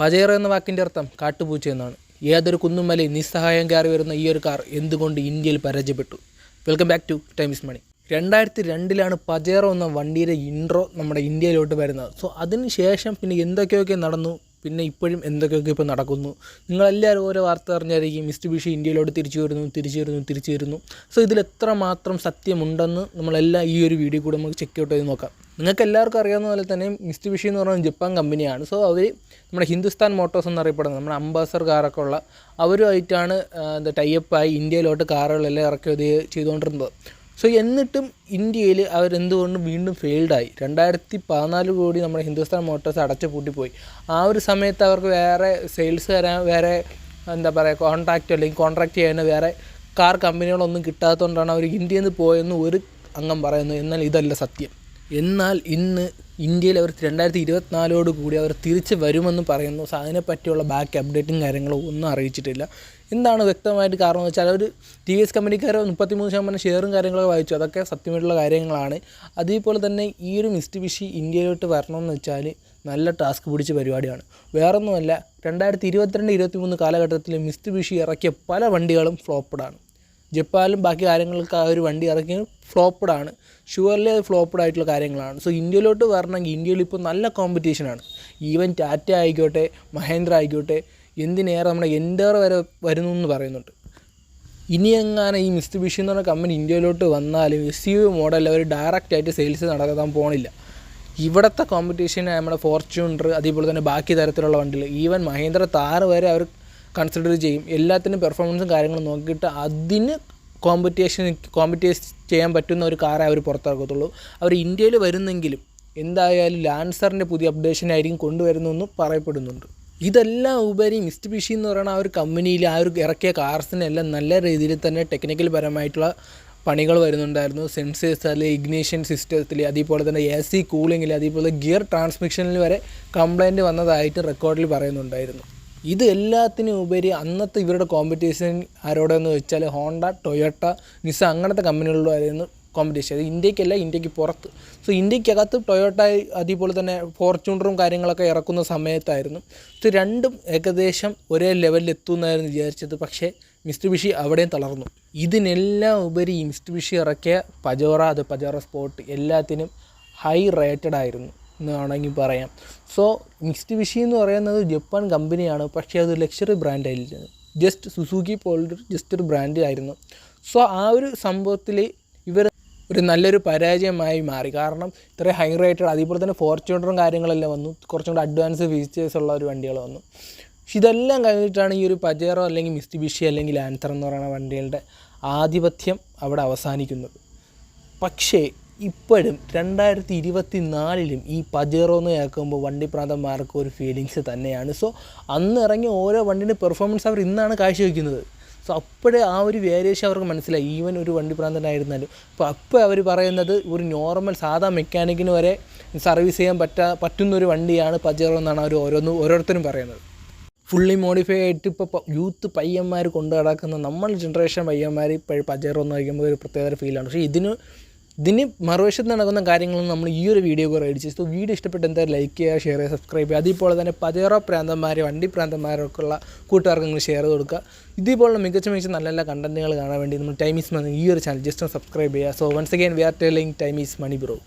Pajero എന്ന വാക്കിന്റെ അർത്ഥം കാട്ടുപൂച്ച എന്നാണ്. ഏതൊരു കുന്നുമലയിൽ നിസ്സഹായം കയറി വരുന്ന ഈ ഒരു കാർ എന്തുകൊണ്ട് ഇന്ത്യയിൽ പരാജയപ്പെട്ടു? Welcome back to Times Money രണ്ടായിരത്തി രണ്ടിലാണ് പജേറോ എന്ന വണ്ടിയുടെ ഇൻട്രോ നമ്മുടെ ഇന്ത്യയിലോട്ട് വരുന്നത്. സോ അതിന് ശേഷം പിന്നെ എന്തൊക്കെയൊക്കെ നടന്നു? പിന്നെ ഇപ്പോഴും എന്തൊക്കെയൊക്കെ ഇപ്പോൾ നടക്കുന്നു? നിങ്ങളെല്ലാവരും ഓരോ വാർത്ത അറിഞ്ഞായിരിക്കും മിസ്റ്റുബിഷി ഇന്ത്യയിലോട്ട് തിരിച്ചു വരുന്നു തിരിച്ചു വരുന്നു തിരിച്ചു വരുന്നു. സോ ഇതിൽ എത്ര മാത്രം സത്യമുണ്ടെന്ന് നമ്മളെല്ലാം ഈ ഒരു വീഡിയോ കൂടെ നമുക്ക് ചെക്ക് ഔട്ട് ചെയ്ത് നോക്കാം. നിങ്ങൾക്ക് എല്ലാവർക്കും അറിയാവുന്ന പോലെ തന്നെ മിസ്റ്റുബിഷി എന്ന് പറയുന്ന ജപ്പാൻ കമ്പനിയാണ്. സോ അവർ നമ്മുടെ ഹിന്ദുസ്ഥാൻ മോട്ടോഴ്സ് എന്നറിയപ്പെടുന്നത് നമ്മുടെ അംബാസർ കാറൊക്കെ ഉള്ള അവരുമായിട്ടാണ് എന്താ ടൈപ്പായി ഇന്ത്യയിലോട്ട് കാറുകളെല്ലാം ഇറക്കിയത് ചെയ്തുകൊണ്ടിരുന്നത്. സോ എന്നിട്ടും ഇന്ത്യയിൽ അവരെന്തുകൊണ്ടും വീണ്ടും ഫെയിൽഡായി രണ്ടായിരത്തി പതിനാല് കോടി നമ്മുടെ ഹിന്ദുസ്ഥാൻ മോട്ടോഴ്സ് അടച്ചു പൂട്ടിപ്പോയി ആ ഒരു സമയത്ത് അവർക്ക് വേറെ സെയിൽസ് തരാൻ വേറെ എന്താ പറയുക കോൺട്രാക്റ്റ് അല്ലെങ്കിൽ കോൺട്രാക്റ്റ് ചെയ്യാൻ വേറെ കാർ കമ്പനികളൊന്നും കിട്ടാത്തതുകൊണ്ടാണ് അവർ ഇന്ത്യയിൽ നിന്ന് പോയെന്ന് ഒരു അംഗം പറയുന്നു. എന്നാൽ ഇതല്ല സത്യം. എന്നാൽ ഇന്ന് ഇന്ത്യയിൽ അവർ രണ്ടായിരത്തി ഇരുപത്തിനാലോട് കൂടി അവർ തിരിച്ച് വരുമെന്ന് പറയുന്നു. സോ അതിനെപ്പറ്റിയുള്ള ബാക്ക് അപ്ഡേറ്റും കാര്യങ്ങളും ഒന്നും അറിയിച്ചിട്ടില്ല. എന്താണ് വ്യക്തമായിട്ട് കാരണം എന്ന് വെച്ചാൽ അവർ ടി വി എസ് കമ്പനിക്കാർ മുപ്പത്തിമൂന്ന് ശതമാനം ഷെയറും കാര്യങ്ങളൊക്കെ വായിച്ചു. അതൊക്കെ സത്യമായിട്ടുള്ള കാര്യങ്ങളാണ്. അതേപോലെ തന്നെ ഈ ഒരു മിസ്റ്റുബിഷി ഇന്ത്യയിലോട്ട് വരണമെന്ന് വെച്ചാൽ നല്ല ടാസ്ക് പിടിച്ച പരിപാടിയാണ്. വേറൊന്നുമല്ല രണ്ടായിരത്തി ഇരുപത്തിരണ്ട് ഇരുപത്തിമൂന്ന് കാലഘട്ടത്തിൽ മിസ്റ്റുബിഷി ഇറക്കിയ പല വണ്ടികളും ഫ്ലോപ്പഡാണ്. ജപ്പാനിലും ബാക്കി കാര്യങ്ങൾക്ക് ആ ഒരു വണ്ടി ഇറക്കി ഫ്ലോപ്പഡ് ആണ് ഷുവർലി അത് ഫ്ലോപ്പഡ് ആയിട്ടുള്ള കാര്യങ്ങളാണ്. സോ ഇന്ത്യയിലോട്ട് വരണമെങ്കിൽ ഇന്ത്യയിൽ ഇപ്പോൾ നല്ല കോമ്പറ്റീഷനാണ് ഈവൻ ടാറ്റ ആയിക്കോട്ടെ മഹേന്ദ്ര ആയിക്കോട്ടെ എന്തിനേറെ നമ്മുടെ എൻഡർ വരെ വരുന്നു എന്ന് പറയുന്നുണ്ട്. ഇനി എങ്ങാനും ഈ മിസ്തുബിഷി എന്ന് പറഞ്ഞ കമ്പനി ഇന്ത്യയിലോട്ട് വന്നാലും എസ് യു മോഡൽ അവർ ഡയറക്റ്റ് ആയിട്ട് സെയിൽസ് നടക്കാൻ പോകണില്ല ഇവിടുത്തെ കോമ്പറ്റീഷൻ നമ്മുടെ ഫോർച്യൂണർ അതേപോലെ തന്നെ ബാക്കി തരത്തിലുള്ള വണ്ടികൾ ഈവൻ മഹേന്ദ്ര താർ വരെ അവർ കൺസിഡർ ചെയ്യും. എല്ലാത്തിനും പെർഫോമൻസും കാര്യങ്ങളും നോക്കിയിട്ട് അതിന് കോമ്പറ്റീഷൻ കോമ്പറ്റീസ് ചെയ്യാൻ പറ്റുന്ന ഒരു കാറേ അവർ പുറത്തിറക്കത്തുള്ളൂ. അവർ ഇന്ത്യയിൽ വരുന്നെങ്കിലും എന്തായാലും ലാൻസറിന്റെ പുതിയ അപ്ഡേഷൻ ആയിരിക്കും കൊണ്ടുവരുന്നെന്ന് പറയപ്പെടുന്നുണ്ട്. ഇതെല്ലാം ഉപരി മിസ്റ്റുബിഷി എന്ന് പറയുന്ന ആ ഒരു കമ്പനിയിൽ ആ ഒരു ഇറക്കിയ കാർസിനെല്ലാം നല്ല രീതിയിൽ തന്നെ ടെക്നിക്കൽ പരമായിട്ടുള്ള പണികൾ വരുന്നുണ്ടായിരുന്നു. സെൻസേഴ്സിൽ ഇഗ്നീഷ്യൻ സിസ്റ്റത്തിൽ അതേപോലെ തന്നെ എ സി കൂളിങ്ങിൽ അതേപോലെ ഗിയർ ട്രാൻസ്മിഷനിൽ വരെ കംപ്ലൈന്റ് വന്നതായിട്ട് റെക്കോർഡിൽ പറയുന്നുണ്ടായിരുന്നു. ഇത് എല്ലാത്തിനും ഉപരി അന്നത്തെ ഇവരുടെ കോമ്പറ്റീഷൻ ആരോടെന്ന് വെച്ചാൽ ഹോണ്ട ടൊയോട്ട നിസ അങ്ങനത്തെ കമ്പനികളോടായിരുന്നു കോമ്പറ്റീഷൻ അത് ഇന്ത്യക്കല്ല ഇന്ത്യയ്ക്ക് പുറത്ത്. സോ ഇന്ത്യക്കകത്ത് ടൊയോട്ട അതേപോലെ തന്നെ ഫോർച്യൂണറും കാര്യങ്ങളൊക്കെ ഇറക്കുന്ന സമയത്തായിരുന്നു. സോ രണ്ടും ഏകദേശം ഒരേ ലെവലിൽ എത്തുമെന്നായിരുന്നു വിചാരിച്ചത്. പക്ഷേ മിസ്റ്റർ ബിഷി അവിടെയും തളർന്നു. ഇതിനെല്ലാം ഉപരി മിസ്റ്റർ ബിഷി ഇറക്കിയ പജോറ അത് പജോറ സ്പോട്ട് എല്ലാത്തിനും ഹൈ റേറ്റഡ് ആയിരുന്നു. എന്ന് വേണമെങ്കിൽ പറയാം. സോ മിക്സ്ഡ് വിഷി എന്ന് പറയുന്നത് ജപ്പാൻ കമ്പനിയാണ്. പക്ഷേ അത് ലക്ഷറി ബ്രാൻഡായിരുന്നു ജസ്റ്റ് സുസുക്കി പോലൊരു ജസ്റ്റ് ഒരു ബ്രാൻഡ് ആയിരുന്നു. സോ ആ ഒരു സംഭവത്തിൽ ഇവർ ഒരു നല്ലൊരു പരാജയമായി മാറി. കാരണം ഇത്രയും ഹൈ റേറ്റഡ് അതേപോലെ തന്നെ ഫോർച്യൂണറും കാര്യങ്ങളെല്ലാം വന്നു. കുറച്ചും കൂടെ അഡ്വാൻസ് ഫീച്ചേഴ്സ് ഉള്ള ഒരു വണ്ടികൾ വന്നു. പക്ഷെ ഇതെല്ലാം കഴിഞ്ഞിട്ടാണ് ഈ ഒരു പജേറോ അല്ലെങ്കിൽ മിസ്റ്റിബിഷി അല്ലെങ്കിൽ ആൻസർ എന്ന് പറയുന്ന വണ്ടികളുടെ ആധിപത്യം അവിടെ അവസാനിക്കുന്നത്. പക്ഷേ ഇപ്പോഴും രണ്ടായിരത്തി ഇരുപത്തി നാലിലും ഈ പജേറോ എന്ന് കേൾക്കുമ്പോൾ വണ്ടി പ്രാന്തന്മാർക്ക് ഒരു ഫീലിങ്സ് തന്നെയാണ്. സോ അന്ന് ഇറങ്ങി ഓരോ വണ്ടിന്റെ പെർഫോമൻസ് അവർ ഇന്നാണ് കാഴ്ചവെക്കുന്നത്. സോ അപ്പോഴേ ആ ഒരു വേരിയേഷൻ അവർക്ക് മനസ്സിലായി. ഈവൻ ഒരു വണ്ടി പ്രാന്തനായിരുന്നാലും. അപ്പോൾ അപ്പോൾ അവർ പറയുന്നത് ഒരു നോർമൽ സാധാ മെക്കാനിക്കിന് വരെ സർവീസ് ചെയ്യാൻ പറ്റാ പറ്റുന്ന ഒരു വണ്ടിയാണ് പജേറോ എന്നാണ് അവർ ഓരോന്ന് ഓരോരുത്തരും പറയുന്നത്. ഫുള്ളി മോഡിഫൈ ആയിട്ട് ഇപ്പോൾ യൂത്ത് പയ്യന്മാർ കൊണ്ടു നടക്കുന്ന നമ്മൾ ജനറേഷൻ പയ്യന്മാർ ഇപ്പോൾ പജേറോ എന്ന് വയ്ക്കുമ്പോൾ ഒരു പ്രത്യേക ഫീലാണ് പക്ഷേ ഇതിന് ഇതിന് മറുവശത്ത് നടക്കുന്ന കാര്യങ്ങളൊന്നും നമ്മൾ ഈ ഒരു വീഡിയോ കൂടെ അടിച്ചു സോ വീഡിയോ ഇഷ്ടപ്പെട്ട് എന്തായാലും ലൈക്ക് ചെയ്യുക ഷെയർ ചെയ്യുക സബ്സ്ക്രൈബ് ചെയ്യുക. അതേപോലെ തന്നെ പതിയേറോ പ്രാന്തന്മാർ വണ്ടി പ്രാന്തന്മാരൊക്കെയുള്ള കൂട്ടുകാർക്ക് നിങ്ങൾ ഷെയർ കൊടുക്കുക. ഇതേപോലുള്ള മികച്ച മികച്ച നല്ല നല്ല കണ്ടന്റുകൾ കാണാൻ വേണ്ടി നമ്മൾ ടൈം ഈസ് മണി ഈ ഒരു ചാനൽ ജസ്റ്റ് ഒന്ന് സബ്സ്ക്രൈബ് ചെയ്യുക. So once again we are telling time is money bro